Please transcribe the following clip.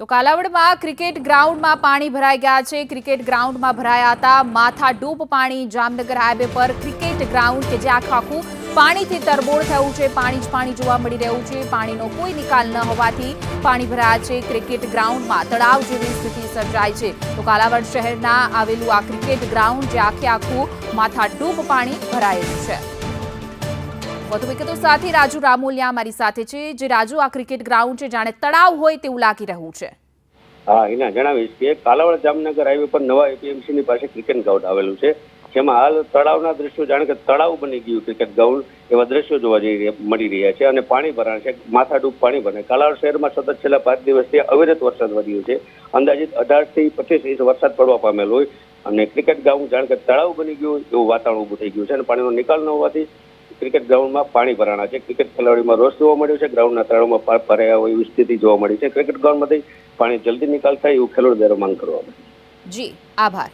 તો કાલાવડમાં ક્રિકેટ ગ્રાઉન્ડમાં પાણી ભરાઈ ગયા છે. ક્રિકેટ ગ્રાઉન્ડમાં ભરાયા હતા માથા ડૂબ પાણી જામનગર હાઈવે પર ક્રિકેટ ગ્રાઉન્ડ કે જે આખું આખું પાણીથી તરબોળ થયું છે. પાણી જ પાણી જોવા મળી રહ્યું છે. પાણીનો કોઈ નિકાલ ન હોવાથી પાણી ભરાયા છે. ક્રિકેટ ગ્રાઉન્ડમાં તળાવ જેવી સ્થિતિ સર્જાય છે. તો કાલાવડ શહેરના આવેલું આ ક્રિકેટ ગ્રાઉન્ડ જે આખે આખું માથા ડૂબ પાણી ભરાયેલું છે. વધુ વિગતો સાથે રાજુ રામોલિયા મારી સાથે છે, જે રાજુ આ ક્રિકેટ ગ્રાઉન્ડ છે, જાણે તળાવ હોય તેવું લાગી રહ્યું છે. હા, એના જણાવીશ કે કાલાવડ જામનગર હાઈવે પર નવા એપીએમસી ની પાસે ક્રિકેટ ગ્રાઉન્ડ આવેલું છે. જેમાં હાલ તળાવના દ્રશ્યો જાણે કે તળાવ બની ગયું ક્રિકેટ ગ્રાઉન્ડ એવા દ્રશ્યો જોવા જઈ મળી રહ્યા છે અને પાણી ભરાણ છે માથાડૂબ પાણી ભરાય કાલાવડ શહેરમાં સતત છેલ્લા પાંચ દિવસથી અવિરત વરસાદ વધ્યો છે. અંદાજિત અઢારથી પચીસ ઇંચ વરસાદ પડવા પામેલો હોય અને ક્રિકેટ ગ્રાઉન્ડ જાણે કે તળાવ બની ગયું એવું વાતાવરણ ઊભું થઈ ગયું છે અને પાણીનો નિકાલ ન હોવાથી ક્રિકેટ ગ્રાઉન્ડમાં પાણી ભરાણા છે. ક્રિકેટ ખેલાડીમાં રોષ જોવા મળ્યો છે. ગ્રાઉન્ડના તળાવમાં ભરાયા હોય એવી સ્થિતિ જોવા મળી છે. ક્રિકેટ ગ્રાઉન્ડમાંથી પાણી જલ્દી નિકાલ થાય એવું ખેલાડી દ્વારા માંગ કરવામાં જી, આભાર.